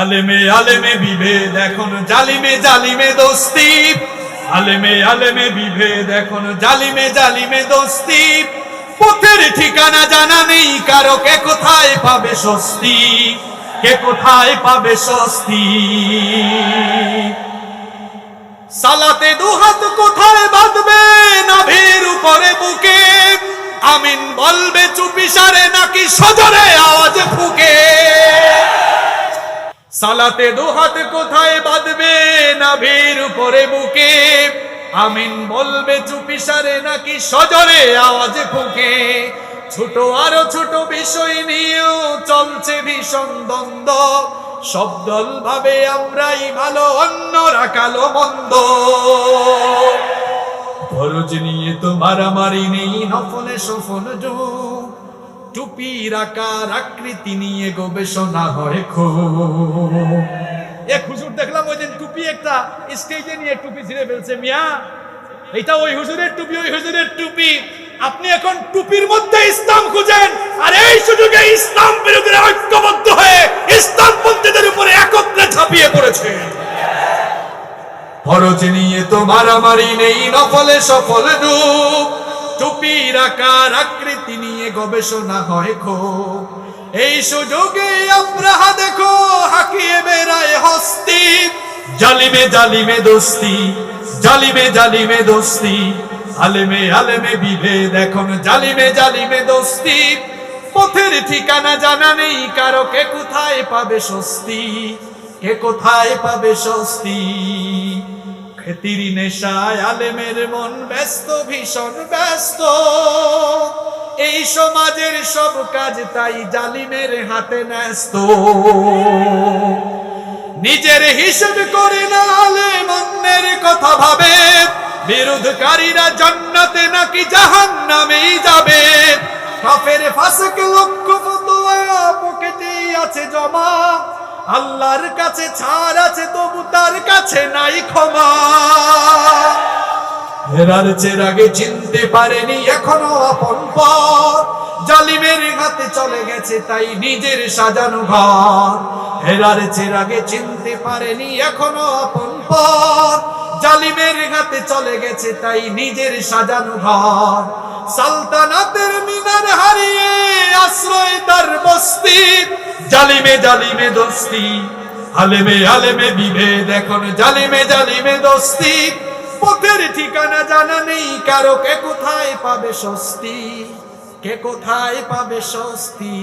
আলেমে আলেমে বিভেদ, এখন জালিমে জালিমে দোস্তি। আলেমে আলেমে বিভেদ, এখন জালিমে জালিমে দোস্তি। পথের ঠিকানা জানা নেই, কারও কে কোথায় পাবে স্বস্তি? কে কোথায় পাবে স্বস্তি? সালাতে দুহাত কোথায় বাঁধবে নাভির উপরে বুকে? আমিন বলবে চুপি সারে নাকি সজরে? সালাতে দুহাত কোথায় বাঁধবে নাভির উপরে বুকে? আমিন বলবে চুপি সারে নাকি সজরে আওয়াজ ফুকে? ছোট আরও ছোট বিষয় নিয়েও চলছে ভীষণ দ্বন্দ্ব। সব দল ভাবে আমরাই ভালো অন্যরা কালো মন্দ। ফরজ নিয়ে তো মারামারি নেই, নফলে সফল যো টুপির আকার আকৃতি নিয়ে গবেষণা হয় দেখলাম ওই দিন টুপি একটা স্টেজে নিয়ে টুপি ছিঁড়ে ফেলছে, মিয়া। এটা ওই হুজুরের টুপি, ওই হুজুরের টুপি। আপনি এখন টুপির মধ্যে ইসলাম খুঁজেন, আর এই সুযোগে ইসলাম বিরোধীরা ঐক্যবদ্ধ হয়ে ইসলাম পন্থীদের উপরে একত্রে ঝাঁপিয়ে পড়েছে। ফরজ নিয়ে তো মারামারি নেই নফলে সফল রূপ। টুপির আকার আকৃতি নিয়ে গবেষণা হয় খো। এই সুযোগে আমরা দেখো, হাকিয়ে বেড়ায় হস্তি। জালিমে জালিমে দোস্তি, জালিমে জালিমে দোস্তি। আলেমে আলেমে বিভেদ এখন, জালিমে জালিমে দোস্তি। পথের ঠিকানা জানা নেই, কারও কে কোথায় পাবে স্বস্তি? কে কোথায় পাবে স্বস্তি? খেতির নেশায় আলেমের মন ব্যস্ত, ভীষণ ব্যস্ত। এই সমাজের সব কাজ তাই জালিমের হাতে ন্যস্ত। নিজের হিসেব করে না আলেম অন্যের কথা ভাবে। বিরোধকারীরা জান্নাতে নাকি জাহান নামেই যাবে। কাফের ফাসক লক্ষ ফতোয়া পকেটেই আছে জমা। আল্লাহর কাছে ছাড় আছে তবু তার কাছে নাই ক্ষমা। হেরার চেরাগে চিনতে পারেনি এখনও আপন পর জালিমের হাতে চলে গেছে তাই নিজের সাজানো ঘর। হেরার চেরাগে চিনতে পারেনি এখনও আপন পর জালিমের হাতে চলে গেছে তাই নিজের সাজানো ঘর। সালতানাতের মিনার হারিয়ে আশ্রয় তার বস্তি জালিমে জালিমে দোস্তি, আলেমে আলেমে বিভেদ, এখন জালিমে জালিমে দোস্তি। পথের ঠিকানা জানা নেই। কারও কে কোথায় পাবে স্বস্তি? কে কোথায় পাবে স্বস্তি?